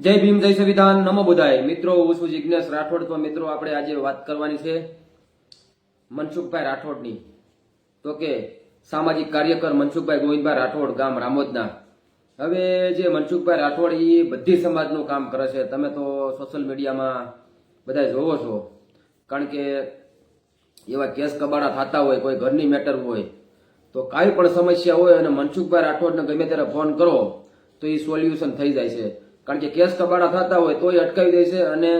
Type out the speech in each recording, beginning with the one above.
જય ભીમ, જય સંવિધાન, નમો બુધાય. મિત્રો, હું છું જિજ્ઞેશ રાઠોડ. તો મિત્રો, આપણે આજે વાત કરવાની છે મનસુખભાઈ રાઠોડની. તો કે સામાજિક કાર્યકર મનસુખભાઈ ગોવિંદભાઈ રાઠોડ, ગામ રામોદના. હવે જે મનસુખભાઈ રાઠોડ એ બધી સમાજનું કામ કરે છે. તમે તો સોશિયલ મીડિયામાં બધા જોવો છો. કારણ કે એવા કેસ કબાડા થતા હોય, કોઈ ઘરની મેટર હોય, તો કાંઈ પણ સમસ્યા હોય અને મનસુખભાઈ રાઠોડને ગમે ત્યારે ફોન કરો, તો એ સોલ્યુશન થઈ જાય છે. કારણ કે કેસ કબાડા થતા હોય તોય અટકાવી દે છે અને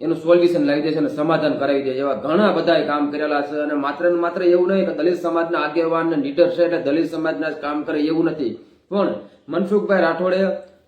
એનું સોલ્યુશન લાવી દે છે અને સમાધાન કરાવી દે એવા ઘણા બધા કામ કરેલા છે અને માત્ર ને માત્ર એવું નહીં કે દલિત સમાજના આગેવાન લીડર છે એટલે દલિત સમાજના કામ કરે એવું નથી. પણ મનસુખભાઈ રાઠોડે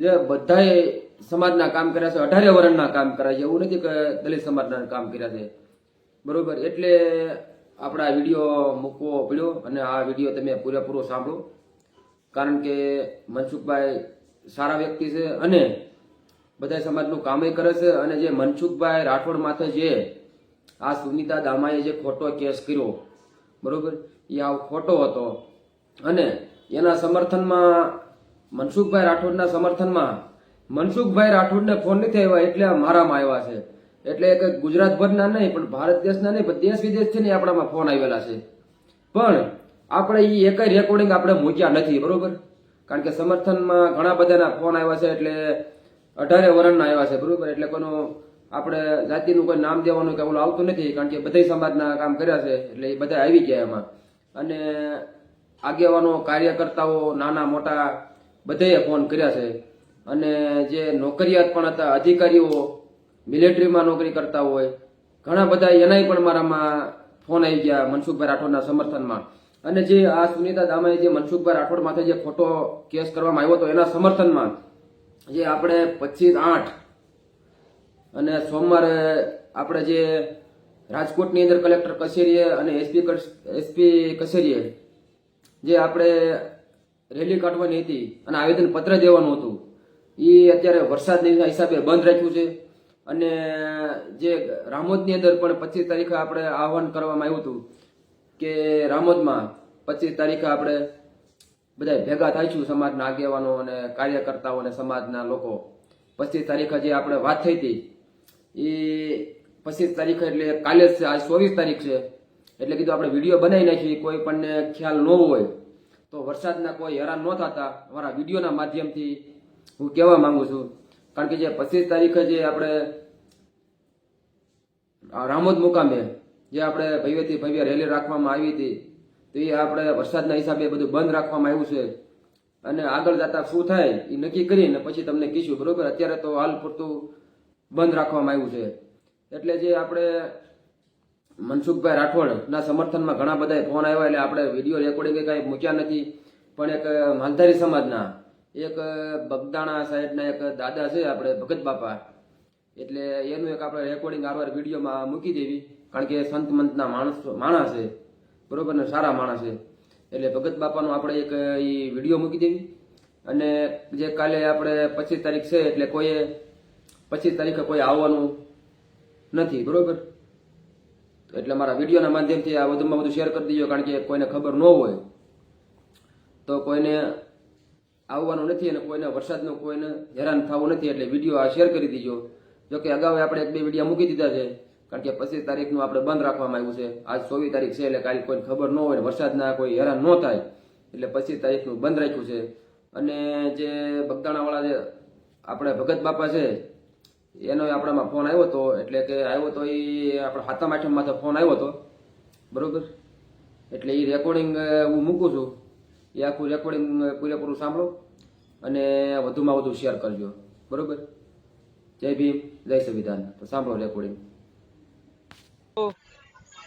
જે બધાએ સમાજના કામ કર્યા છે, અઢારે વર્ણના કામ કર્યા છે, એવું નથી કે દલિત સમાજના કામ કર્યા છે. બરોબર? એટલે આપણે વીડિયો મૂકવો પડ્યો અને આ વીડિયો તમે પૂરેપૂરો સાંભળો. કારણ કે મનસુખભાઈ સારા વ્યક્તિ છે અને બધા સમાજનું કામય કરે છે અને જે મનસુખભાઈ રાઠોડ માથે જે આ સુનીતા દામાએ જે ખોટો કેસ કર્યો, બરોબર? એ આ ખોટો હતો. અને એના સમર્થનમાં, મનસુખભાઈ રાઠોડના સમર્થનમાં, મનસુખભાઈ રાઠોડને ફોન નથી આવ્યા એટલે આ મારામાં આવ્યા છે. એટલે કે ગુજરાતભરના નહીં, પણ ભારત દેશના નહીં, પણ દેશ વિદેશથી નહીં આપણામાં ફોન આવેલા છે. પણ આપણે એ એકય રેકોર્ડિંગ આપણે મૂક્યા નથી, બરોબર? કારણ કે સમર્થનમાં ઘણા બધાના ફોન આવ્યા છે એટલે અઢારે વર્ણના આવ્યા છે, બરોબર? એટલે કોઈનું આપણે જાતિનું કોઈ નામ દેવાનું કે ઓલું આવતું નથી, કારણ કે બધા સમાજના કામ કર્યા છે, એટલે એ બધા આવી ગયા એમાં. અને આગેવાનો, કાર્યકર્તાઓ, નાના, મોટા બધાએ ફોન કર્યા છે. અને જે નોકરિયાત પણ હતા, અધિકારીઓ, મિલિટરીમાં નોકરી કરતા હોય, ઘણા બધા એનાય પણ મારામાં ફોન આવી ગયા મનસુખભાઈ રાઠોડના સમર્થનમાં. અને જે આ સુનીતા દામાએ જે મનસુખભાઈ રાઠોડ માથે જે ખોટો કેસ કરવામાં આવ્યો હતો, એના સમર્થનમાં જે આપણે પચીસ આઠ અને સોમવારે આપણે જે રાજકોટની અંદર કલેક્ટર કચેરીએ અને એસપી એસપી કચેરીએ જે આપણે રેલી કાઢવાની હતી અને આવેદન પત્ર દેવાનું હતું એ અત્યારે વરસાદની હિસાબે બંધ રાખ્યું છે. અને જે રામોદની અંદર પણ પચીસ તારીખે આપણે આહવાન કરવામાં આવ્યું હતું. કે રામોદમાં પચીસ તારીખે આપણે બધા ભેગા થાઈશું સમાજના આગેવાનો અને કાર્યકર્તાઓ અને સમાજના લોકો. પચીસ તારીખે જે આપણે વાત થઈ હતી, એ પચીસ તારીખે એટલે કાલે છે, આજ ચોવીસ તારીખ છે. એટલે કીધું આપણે વીડિયો બનાવી નાખીએ, કોઈ પણને ખ્યાલ ન હોય. તો વરસાદના કોઈ હેરાન ન થતા, અમારા વિડીયોના માધ્યમથી હું કહેવા માંગુ છું. કારણ કે જે પચીસ તારીખે જે આપણે રામોદ મુકામે જે આપણે ભવ્યથી ભવ્ય રેલી રાખવામાં આવી હતી, તો એ આપણે વરસાદના હિસાબે બધું બંધ રાખવામાં આવ્યું છે. અને આગળ જતા શું થાય, એ નક્કી કરીને પછી તમને કહીશું, બરોબર? અત્યારે તો હાલ પૂરતું બંધ રાખવામાં આવ્યું છે. એટલે જે આપણે મનસુખભાઈ રાઠોડના સમર્થનમાં ઘણા બધા ફોન આવ્યા, એટલે આપણે વીડિયો રેકોર્ડિંગ કાંઈ મૂક્યા નથી. પણ એક માલધારી સમાજના, એક બગદાણા સાઈડના એક દાદા છે, આપણે ભગત બાપા. એટલે એનું એક આપણે રેકોર્ડિંગ આરવાર વિડીયોમાં મૂકી દેવી. કારણ કે સંત મંતના માણસ માણસ છે. બરોબર ને? સારા માણસ છે. એટલે ભગત બાપાનો આપણે એક એ વીડિયો મૂકી દેવી. અને જે કાલે આપણે પચીસ તારીખ છે એટલે કોઈએ પચીસ તારીખે કોઈ આવવાનું નથી. બરોબર? એટલે મારા વિડીયોના માધ્યમથી આ વધુમાં વધુ શેર કરી દીજો, કારણ કે કોઈને ખબર ન હોય. તો કોઈને આવવાનું નથી અને કોઈને વરસાદનું કોઈને હેરાન થવું નથી એટલે વીડિયો આ શેર કરી દીજો. જોકે અગાઉ આપણે એક બે વીડિયો મૂકી દીધા છે. કારણ કે પચીસ તારીખનું આપણે બંધ રાખવામાં આવ્યું છે. આજ ચોવીસ તારીખ છે એટલે કાલે કોઈને ખબર ન હોય વરસાદના કોઈ હેરાન ન થાય. એટલે પચીસ તારીખનું બંધ રાખ્યું છે. અને જે બગદાણાવાળા જે આપણે ભગત બાપા છે, એનો આપણામાં ફોન આવ્યો હતો એટલે કે આવ્યો તો એ આપણે હાથમ આઠમ માથે ફોન આવ્યો હતો બરોબર? એટલે એ રેકોર્ડિંગ હું મૂકું છું. એ આખું રેકોર્ડિંગ પૂરેપૂરું સાંભળો અને વધુમાં વધુ શેર કરજો. બરોબર? જય ભીમ, જય સંવિધાન. તો સાંભળો રેકોર્ડિંગ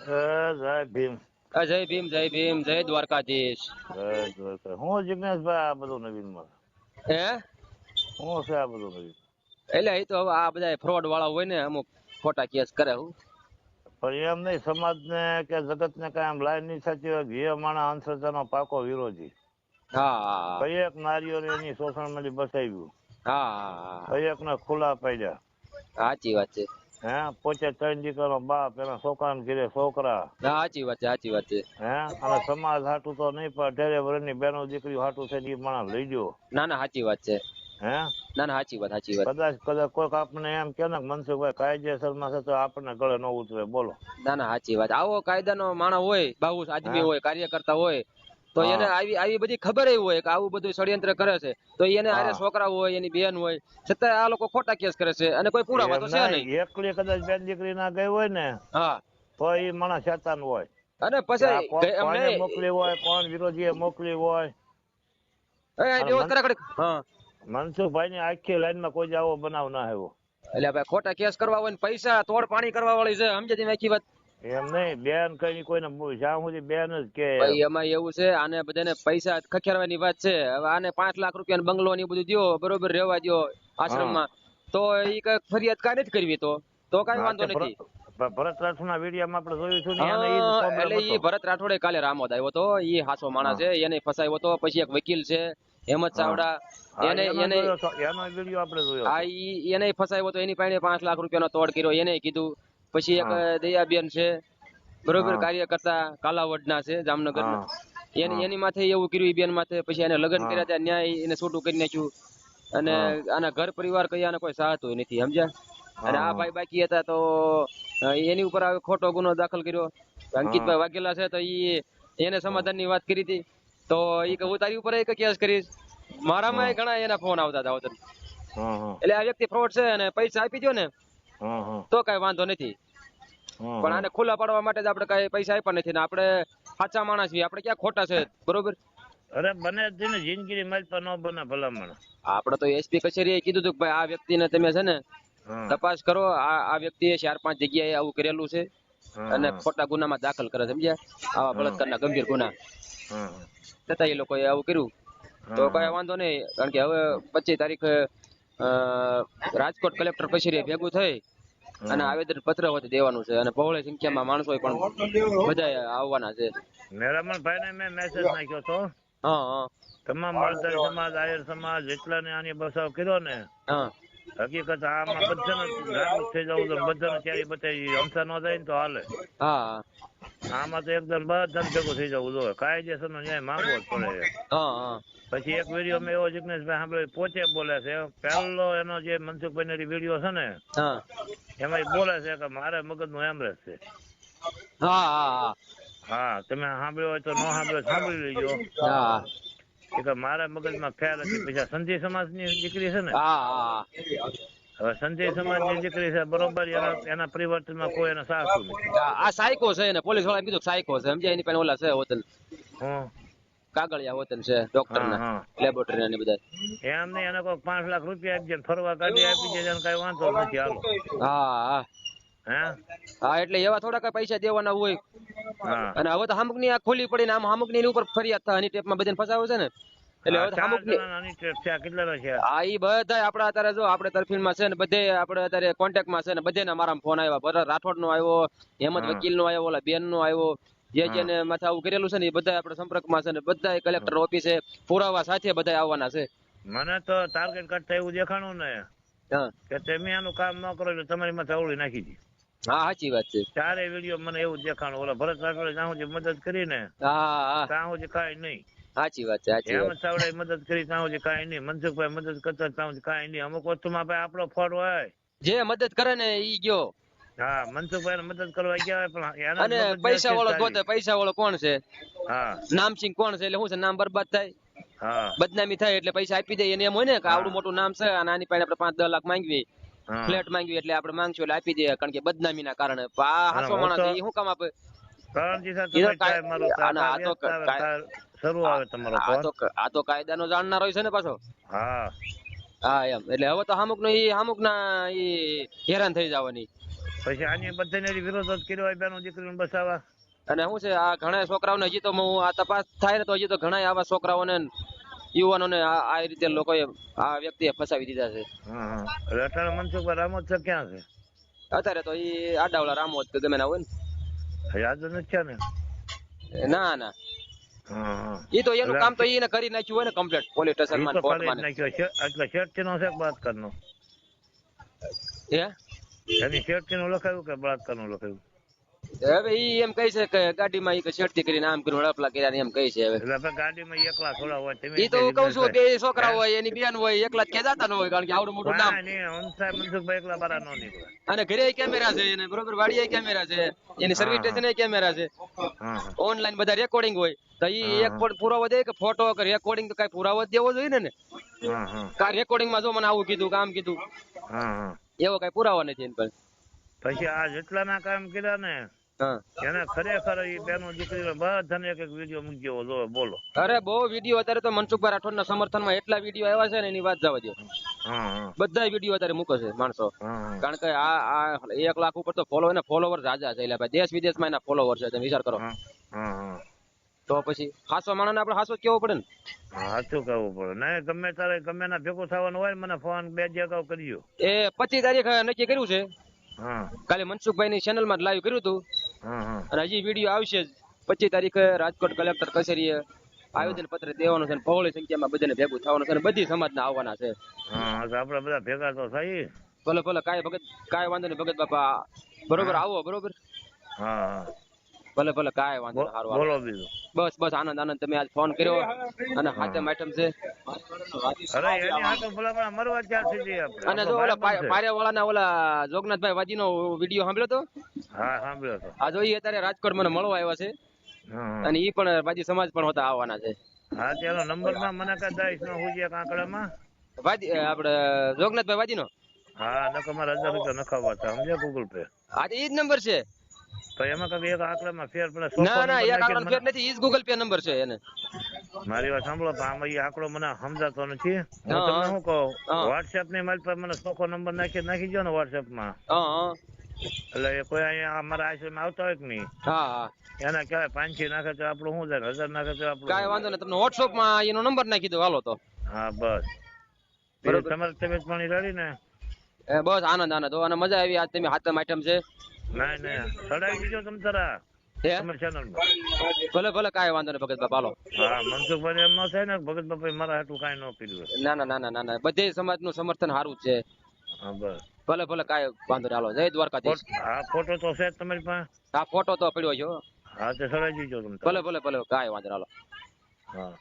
જય ભીમ. જય ભીમ જય ભીમ જય દ્વારકાધીશ. જય દ્વારકા હું જિજ્ઞાસભાઈ આ બધું નવીનમાં હે? હું છે આ બધું નવીન? એટલે એ તો હવે આ બધા ફ્રોડ વાળા હોય ને અમુક ખોટા કેસ કરે હું. પણ એમ નહીં સમાજને કે જગતને કાંઈ આમ લાઈન નહીં સાચી હોય માણા અંધશ્રદ્ધા નો પાકો વિરોધી. હા કઈ એક નારીઓને એની શોષણમાંથી બચાવ્યું. હા એક ને ખુલ્લા પાડ્યા. સાચી વાત છે. હે? ત્રણ દીકરાનો બાપ એના છોકરાને ઘીરે છોકરા. સાચી વાત છે સાચી વાત છે. હે? અને સમાજ હાટું તો નહીં પણ અઢારે વર્ષની બેનો દીકરીઓ હાટું છે એ માણસ લઈ ગયો. ના ના સાચી વાત છે. હે? ના ના સાચી વાત સાચી વાત. કદાચ કદાચ કોઈક આપણને એમ કે ને મનસુખભાઈ કાયદેસરમાં છે તો આપણને ગળે ન ઉતરે. બોલો. ના ના સાચી વાત. આવો કાયદાનો માણસ હોય બાબુ આદમી હોય હોય કાર્યકર્તા હોય તો એને આવી આવી બધી ખબર હોય કે આવું બધું ષડયંત્ર કરે છે. તો એને આરે છોકરા હોય એની બેન હોય છતાં આ લોકો ખોટા કેસ કરે છે અને કોઈ પુરાવા તો છે નહીં, એકલી કદાચ બેન દીકરી ના ગઈ હોય ને હા. તો એ માણસ શેતાન હોય. અને પછી કોને એમને મોકલી હોય કોણ વિરોધીએ મોકલી હોય. એ મનસુખભાઈ ની આખી લાઈનમાં કોઈ આવો બનાવ ના આવ્યો. એટલે ભાઈ ખોટા કેસ કરવા હોય ને પૈસા તોડ પાણી કરવા વાળી છે સમજે આખી વાત? એમ નહીં બેન કઈ કોઈને જ્યાં સુધી બેન જ કે ભાઈ એમાં એવું છે આને બધાને પૈસા ખખેરવાની વાત છે. હવે આને પાંચ લાખ રૂપિયા બંગલો ને બધું દો બરોબર રહેવા દ્યો આશ્રમમાં. તો એ કઈ ફરિયાદ કાંઈ નથી કરવી તો? તો કઈ વાંધો નથી. ભરત- રાઠોડ ના વિડીયોમાં આપણે જોયું હતું જ હા, એટલે ભરત રાઠોડે કાલે રામોદ આવ્યો હતો એ હાસો માણસ છે એને ફસાયો તો પછી એક વકીલ છે હેમંત ચાવડા. એને એને એનો વીડિયો આપણે જોયો આ એને ફસાયો તો એની પાસે પાંચ લાખ રૂપિયાનો તોડ કર્યો એને કીધું. પછી એક. દયાબેન છે બરોબર. કાર્યકર્તા કાલાવડના છે જામનગર એની એની માથે એવું કર્યું બેન માથે. પછી એને લગ્ન કર્યા ત્યાં ન્યાય એને છૂટું કરી નાખ્યું. અને આના ઘર પરિવાર કઈ આને કોઈ સાહતું નથી સમજ્યા? અને આ ભાઈ બાકી હતા તો એની ઉપર ખોટો ગુનો દાખલ કર્યો. અંકિતભાઈ વાઘેલા છે તો ઈ એને સમાધાનની વાત કરી હતી. તો ઈ કે હું તારી ઉપર એક કેસ કરીશ. મારામાં ઘણા એના ફોન આવતા હતા એટલે આ વ્યક્તિ ફ્રોડ છે અને પૈસા આપી દો ને તો કઈ વાંધો નથી. પણ આને ખુલ્લા પાડવા માટે જ આપણે કઈ પૈસા આપ્યા નથી ને આપણે સાચા માણસ છીએ. આપણે ક્યાં ખોટા છે બરોબર? અરે બને જ ને જિંદગી માલપા ન બને ભલામણ. આપણે તો એસપી કચેરીએ કીધું હતું કે ભાઈ આ વ્યક્તિને તમે છે ને તપાસ કરો આ આ વ્યક્તિએ ચાર પાંચ જગ્યાએ આવું કરેલું છે અને ખોટા ગુનામાં દાખલ કરે સમજ્યા? આવા બળાત્કારના ગંભીર ગુના. છતાં એ લોકોએ આવું કર્યું. તો કઈ વાંધો નહીં કારણ કે હવે પચીસ તારીખે રાજકોટ કલેક્ટર કચેરીએ ભેગું થઈ અને આવેદન પત્ર વધી દેવાનું છે અને બહોળી સંખ્યામાં માણસો પણ બધા આવવાના છે. મેરામણ ભાઈને મેં મેસેજ નાખ્યો તો. હા હા. તમામ માલધારી સમાજ આયર સમાજ જેટલાને આની બસાવ કીધો ને હા. હકીકત આમાં બધાને જાગૃત થઈ જવું તો બધાને ક્યારે બતાવી હમસા ન જાય ને તો હાલે. હા. આમાં તો એકદમ બધાને ભેગું થઈ જવું જોઈએ. કાયદેસરનો ન્યાય માંગવો જ પડે. હા હા. પછી એક વીડિયો મેં એવો જિગ્નેશભાઈ સાંભળ્યો પોતે બોલે છે. પહેલો એનો જે મનસુખભાઈ વીડિયો છે ને હા. એમાં બોલે છે કે મારે મગજનું એમરેજ છે. હા હા હા. તમે સાંભળ્યો હોય તો ન સાંભળ્યો સાંભળી લેજો. હા. કે મારા મગજમાં ખ્યાલ હતી પછી સંજય સમાજની દીકરી છે ને? હવે સંજય સમાજની દીકરી છે બરોબર એના પરિવર્તન પરિવર્તનમાં કોઈ એનો સાચું નથી. આ સાયકો છે ને પોલીસવાળા કીધું સાયકો છે. સમજાય એની પાસે ઓલા છે હોટલ કાગળિયા હોટલ છે ડોક્ટર ના. લેબોરેટરી ને બધા. એમ નહીં એને કોઈ પાંચ લાખ રૂપિયા આપી દે ફરવા ગાડી આપી દે કઈ વાંધો નથી હાલો. હા હા. હે? હા એટલે એવા થોડા પૈસા દેવાના હોય. અને હવે તો હામુકની આ પડી ને આમ હામુકની ઉપર ફરિયાદ થાય ટેપમાં બધાને ફસાવે છે ને. એટલે હવે તો ની જણાના આની ટ્રેપ છે આ કેટલાનો છે? હા ઈ બધા આપણે અત્યારે જો આપણે તરફીનમાં છે ને બધે આપણે અત્યારે કોન્ટેક્ટમાં છે ને બધેના મારા ફોન આવ્યા. ભરત રાઠોડ નો આવ્યો હેમંત વકીલ નો આવ્યો ઓલા બેન નો આવ્યો જે જેને માથે આવું કરેલું છે ને એ બધા આપણે સંપર્કમાં છે ને બધા કલેક્ટર ઓફિસે પુરાવા સાથે બધા આવવાના છે. મને તો ટાર્ગેટ કરતા એવું દેખાણું ને કે તમે આનું કામ ન કરો એટલે તમારી માથે અવળી નાખી દી. હા સાચી વાત છે. ચારે વીડિયો મને એવું દેખાણું ઓલા ભરત રાઠોડે સુધી મદદ કરી ને હા હા. સુધી કાંઈ નહીં. સાચી વાત છે સાચી હેમંત ચાવડાએ મદદ કરી સુધી કાંઈ નહીં. મનસુખભાઈ મદદ કરતા સુધી કાંઈ નહીં. અમુક વસ્તુમાં ભાઈ આપણો ફળ હોય. જે મદદ કરે ને ઈ ગયો. હા મનસુખભાઈ મદદ કરવા ગયા પણ એના અને પૈસા વાળો ગોતે પૈસા વાળો કોણ છે? હા. નામસિંહ કોણ છે? એટલે શું છે? નામ બરબાદ થાય? હા. બદનામી થાય એટલે પૈસા આપી દે એને એમ હોય ને કે આવડું મોટું નામ છે અને આની પાસે આપણે પાંચ દસ લાખ માંગવી. હા ફ્લેટ માંગ્યું એટલે આપણે માંગશું એટલે આપી દે કારણ કે બદનામી ના કારણે આ હાસો માણસ એ શું કામ આપે? આ તો કાયદાનો જાણનારો છે ને પાછો? હા. હા એમ. એટલે હવે તો અમુક નો અમુક ના ઈ હેરાન થઈ જવાની. પછી આની બધાને વિરોધ જ કર્યો હોય બેનો દીકરીને બસાવા અને શું છે આ ઘણા છોકરાઓને હજી તો હું આ તપાસ થાય ને તો હજી તો ઘણા આવા છોકરાઓને ને યુવાનોને આ આ રીતે લોકોએ આ વ્યક્તિએ ફસાવી દીધા છે. હા મનસુખ રામોદ છે ક્યાં છે? અત્યારે તો એ આડાવલા રામોદ કે ગમે ના હોય યાદ નથી છે ને? ને ના. ના ઈ તો એનું કામ તો ઈને કરી નાખ્યું હોય ને કમ્પ્લીટ પોલીસ સ્ટેશનમાં કોર્ટ ને. ને. છે એટલે શેઠથી નો છે કે બળાત્કારનો? હે? એની શેઠથી નું લખાયું કે બળાત્કારનું લખાયું? હવે ઈ એમ કહે છે કે ગાડીમાં ઈ છેડતી કરીને આમ કરીને હડપલા કર્યા ને એમ કહે છે હવે. ગાડીમાં એકલા થોડા હોય તમે ઈ તો હું કહું છું બે છોકરા હોય એની બેન હોય એકલા જ ક્યાં જાતા ન હોય કારણ કે આવડું મોટું નામ. હંસાય મનસુખભાઈ એકલા બારા નો નીકળે. અને ઘરે કેમેરા છે એને બરોબર વાડીએ કેમેરા છે એની સર્વિસ હા. કેમેરા છે. ઓનલાઈન બધા રેકોર્ડિંગ હોય તો ઈ એક પુરાવો દે કે ફોટો કે રેકોર્ડિંગ તો કઈ પુરાવો દેવો જોઈએ ને? ને હા હા. કા રેકોર્ડિંગમાં જો મને આવું કીધું કામ કીધું. હા હા. એવો કઈ પુરાવો નથી એની પાસે. પછી આ જેટલાના કામ કર્યા ને એને ખરેખર ઈ બેનો દીકરીઓ બધાને એક એક વીડિયો મૂક્યો જો બોલો. અરે બહુ વીડિયો અત્યારે તો મનસુખભાઈ રાઠોડ ના સમર્થનમાં એટલા વીડિયો આવ્યા છે ને એની વાત જવા દો બધા વીડિયો અત્યારે મૂકે છે માણસો. કારણ કે આ આ એક લાખ ઉપર તો ફોલો એના ફોલોવર રાજા છે એટલે દેશ વિદેશમાં એના ફોલોવર છે તમે વિચાર કરો. તો પછી હાસો માણસ આપડે હાસો કેવો પડે ને? સાચું કરવું પડે? ને ગમે તારે ગમે ના ભેગું થવાનું હોય મને ફોન બે દી અગાઉ કરજો એ પચીસ તારીખ નક્કી કર્યું છે. કાલે મનસુખભાઈ ની ચેનલમાં લાઈવ કર્યું હતું. અને હજી વીડિયો આવશે જ. પચીસ તારીખે રાજકોટ કલેક્ટર કચેરીએ આવેદન પત્ર દેવાનું છે બહોળી સંખ્યામાં બધાને ભેગું થવાનું છે અને બધી સમાજના આવવાના છે. હા આપડે બધા ભેગા તો થઈ ભલે ભલે કાંઈ ભગત કાંઈ વાંધો નહીં ભગત બાપા બરોબર? આવો બરોબર? હા ભલે ભલે કાંઈ વાંધો સારું બોલો બીજું. બસ બસ આનંદ આનંદ તમે આજ ફોન કર્યો અને હાથે આઈટમ છે. અરે એની હાથે ભલા પણ મરવા ક્યાં સુધી આપણે? અને જો ઓલા ભાઈબંધ છે. પારેવાળાના ઓલા જોગનાથભાઈ વાજીનો વીડિયો સાંભળ્યો તો હા સાંભળ્યો તો. આ જોઈએ અત્યારે રાજકોટ મને મળવા આવ્યા છે. હા, હા. અને ઈ પણ બાજી સમાજ પણ હોતા આવવાના છે. હા ત્યાંનો નંબરમાં મને કા દઈશ નો હુજે કાંકડામાં બાજી આપણે જોગનાથભાઈ વાજીનો હા નકો મારા હજાર રૂપિયા નખાવવા હતા. સમજે ગૂગલ પે? આ તો ઈ જ નંબર છે. તો એમાં કદી એક આંકડામાં ફેર પડે ના ના એક આંકડાનો ફેર નથી ઈ જ ગૂગલ પે નંબર છે એને. મારી વાત સાંભળો તો આમાં ઈ આંકડો મને સમજાતો નથી. હું તમને શું કહું? હા. વોટ્સએપની મારી પાસે મને ચોખ્ખો નંબર નાખી નાખી દો ને વોટ્સએપમાં. હા હા. એટલે કોઈ અહીંયા અમારા આશ્રમ આવતા હોય કે નહીં? હા હા. એના કહેવાય પાંચથી નાખે તો આપણું શું થાય? હજાર નાખે તો આપણું કાંઈ વાંધો નહીં તમને વોટ્સઅપમાં એનો નંબર નાખી દો હાલો તો. હા બસ. બરોબર. તમારે તબિયત પાણી રેડી ને? એ બસ આનંદ આનંદ. અને મજા આવી. આજ તમે હાથમ આઈટમ છે. ના ના. ચડાવી દીજો તમ તારા ચેનલ ભલે ભલે કાંઈ વાંધો નહીં ભગત બાપા હાલો. હા મનસુખભાઈ એમ ન થાય ને ભગત બાપા મારા હાટું કાંઈ ન પીધું ના ના ના ના ના બધે સમાજનું સમર્થન સારું છે. હા બસ. ભલે ભલે કાંઈ વાંધો નહીં. હાલો જય દ્વારકાધીશ. આ ફોટો તો છે તમારી પાસે? આ ફોટો તો પડ્યો છે હા. તે સરાજી જો તમે ભલે ભલે ભલે કાંઈ વાંધો નહીં હાલો. હા.